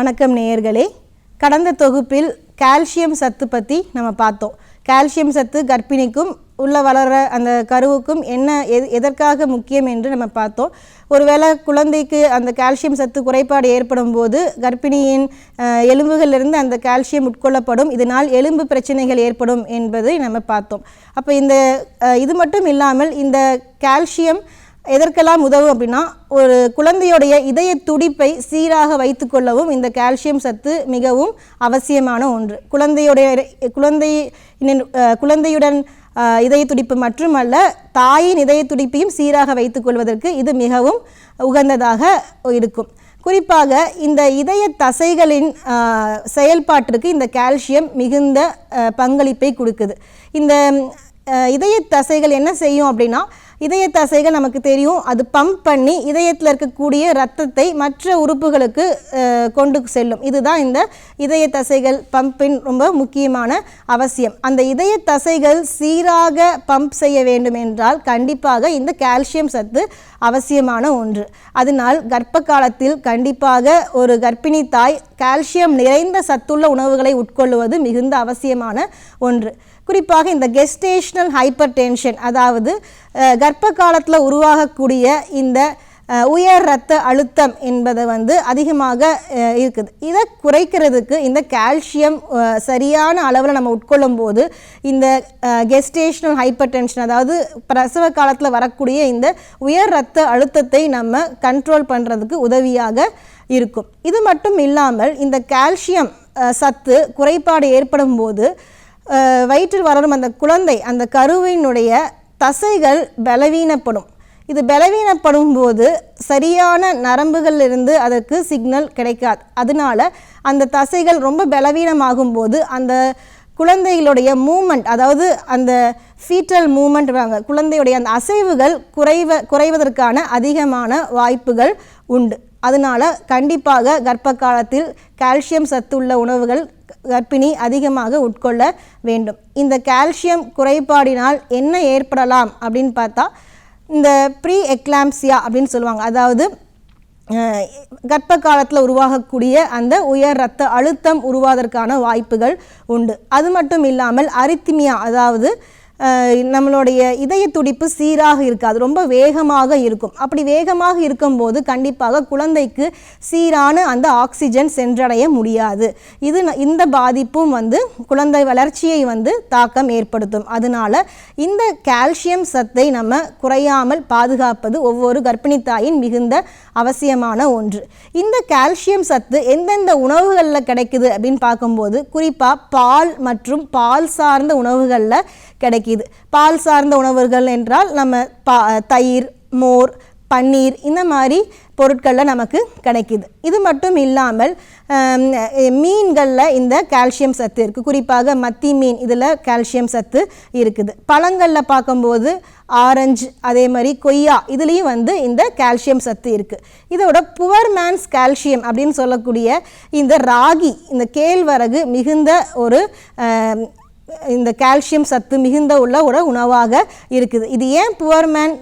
வணக்கம் நேயர்களே. கடந்த தொகுப்பில் கால்சியம் சத்து பற்றி நம்ம பார்த்தோம். கால்சியம் சத்து கர்ப்பிணிக்கும் உள்ள வளர அந்த கருவுக்கும் என்ன எது எதற்காக முக்கியம் என்று நம்ம பார்த்தோம். ஒருவேளை குழந்தைக்கு அந்த கால்சியம் சத்து குறைபாடு ஏற்படும் போது கர்ப்பிணியின் எலும்புகளிலிருந்து அந்த கால்சியம் உட்கொள்ளப்படும். இதனால் எலும்பு பிரச்சனைகள் ஏற்படும் என்பதை நம்ம பார்த்தோம். அப்போ இந்த இது மட்டும் இல்லாமல் இந்த கால்சியம் எதற்கெல்லாம் உதவும் அப்படின்னா ஒரு குழந்தையுடைய இதய துடிப்பை சீராக வைத்துக்கொள்ளவும் இந்த கால்சியம் சத்து மிகவும் அவசியமான ஒன்று. குழந்தையுடைய குழந்தை குழந்தையுடன் இதய துடிப்பு மட்டுமல்ல தாயின் இதய துடிப்பையும் சீராக வைத்துக்கொள்வதற்கு இது மிகவும் உகந்ததாக இருக்கும். குறிப்பாக இந்த இதய தசைகளின் செயல்பாட்டிற்கு இந்த கால்சியம் மிகுந்த பங்களிப்பை கொடுக்குது. இந்த இதய தசைகள் என்ன செய்யும் அப்படின்னா இதய தசைகள் நமக்கு தெரியும். அது பம்ப் பண்ணி இதயத்தில் இருக்கக்கூடிய ரத்தத்தை மற்ற உறுப்புகளுக்கு கொண்டு செல்லும். இதுதான் இந்த இதய தசைகள் பம்பின் ரொம்ப முக்கியமான அவசியம். அந்த இதய தசைகள் சீராக பம்ப் செய்ய வேண்டும் என்றால் கண்டிப்பாக இந்த கால்சியம் சத்து அவசியமான ஒன்று. அதனால் கர்ப்ப காலத்தில் கண்டிப்பாக ஒரு கர்ப்பிணி தாய் கால்சியம் நிறைந்த சத்துள்ள உணவுகளை உட்கொள்வது மிகுந்த அவசியமான ஒன்று. குறிப்பாக இந்த கெஸ்டேஷனல் ஹைப்பர் டென்ஷன் அதாவது கர்ப்ப காலத்தில் உருவாகக்கூடிய இந்த உயர் இரத்த அழுத்தம் என்பது வந்து அதிகமாக இருக்குது. இதை குறைக்கிறதுக்கு இந்த கால்சியம் சரியான அளவில் நம்ம உட்கொள்ளும் போது இந்த கெஸ்டேஷனல் ஹைப்பர் டென்ஷன் அதாவது பிரசவ காலத்தில் வரக்கூடிய இந்த உயர் இரத்த அழுத்தத்தை நம்ம கண்ட்ரோல் பண்ணுறதுக்கு உதவியாக இருக்கும். இது மட்டும் இல்லாமல் இந்த கால்சியம் சத்து குறைபாடு ஏற்படும் போது வயிற்றில் வளரும் அந்த குழந்தை அந்த கருவினுடைய தசைகள் பலவீனப்படும். இது பலவீனப்படும் போது சரியான நரம்புகளிலிருந்து அதற்கு சிக்னல் கிடைக்காது. அதனால அந்த தசைகள் ரொம்ப பலவீனமாகும் போது அந்த குழந்தைகளுடைய மூமெண்ட் அதாவது அந்த ஃபீட்டல் மூமெண்ட் குழந்தையுடைய அந்த அசைவுகள் குறைவ குறைவதற்கான அதிகமான வாய்ப்புகள் உண்டு. அதனால கண்டிப்பாக கர்ப்ப காலத்தில் கால்சியம் சத்துள்ள உணவுகள் கர்ப்பிணி அதிகமாக உட்கொள்ள வேண்டும். இந்த கால்சியம் குறைபாடினால் என்ன ஏற்படலாம் அப்படின்னு பார்த்தா இந்த ப்ரீ எக்லாம்சியா அப்படின்னு சொல்லுவாங்க. அதாவது கர்ப்ப காலத்தில் உருவாகக்கூடிய அந்த உயர் ரத்த அழுத்தம் உருவாவதற்கான வாய்ப்புகள் உண்டு. அது மட்டும் இல்லாமல் அரித்திமியா அதாவது நம்மளுடைய இதய துடிப்பு சீராக இருக்காது ரொம்ப வேகமாக இருக்கும். அப்படி வேகமாக இருக்கும்போது கண்டிப்பாக குழந்தைக்கு சீரான அந்த ஆக்சிஜன் சென்றடைய முடியாது. இது இந்த பாதிப்பும் வந்து குழந்தை வளர்ச்சியை வந்து தாக்கம் ஏற்படுத்தும். அதனால் இந்த கால்சியம் சத்தை நம்ம குறையாமல் பாதுகாப்பது ஒவ்வொரு கர்ப்பிணி தாயின் மிகுந்த அவசியமான ஒன்று. இந்த கால்சியம் சத்து எந்தெந்த உணவுகளில் கிடைக்குது அப்படின்னு பார்க்கும்போது குறிப்பாக பால் மற்றும் பால் சார்ந்த உணவுகளில் கிடைக்கும் பால் சார்ந்த உணவுகள் என்றால் நம்ம பா தயிர் மோர் பன்னீர் இந்த மாதிரி பொருட்களில் நமக்கு கிடைக்கிது. இது மட்டும் இல்லாமல் மீன்களில் இந்த கால்சியம் சத்து இருக்குது குறிப்பாக மத்தி மீன் இதில் கால்சியம் சத்து இருக்குது. பழங்களில் பார்க்கும்போது ஆரஞ்சு அதே மாதிரி கொய்யா இதுலேயும் வந்து இந்த கால்சியம் சத்து இருக்குது இதோட புவர் மேன்ஸ் கால்சியம் அப்படின்னு சொல்லக்கூடிய இந்த ராகி இந்த கேழ்வரகு மிகுந்த ஒரு இந்த கால்சியம் சத்து மிகுந்த உள்ள ஒரு உணவாக இருக்குது. இது ஏன் புவர்மேன்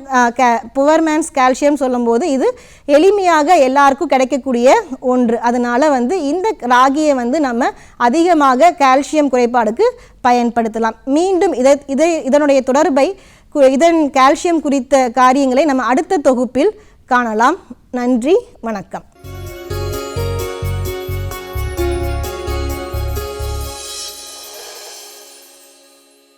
புவர்மேன்ஸ் கால்சியம் சொல்லும்போது இது எளிமையாக எல்லாருக்கும் கிடைக்கக்கூடிய ஒன்று. அதனால் வந்து இந்த ராகியை வந்து நம்ம அதிகமாக கால்சியம் குறைபாடுக்கு பயன்படுத்தலாம். மீண்டும் இதை இதை இதனுடைய தொடர்பை இதன் கால்சியம் குறித்த காரியங்களை நம்ம அடுத்த தொகுப்பில் காணலாம். நன்றி வணக்கம்.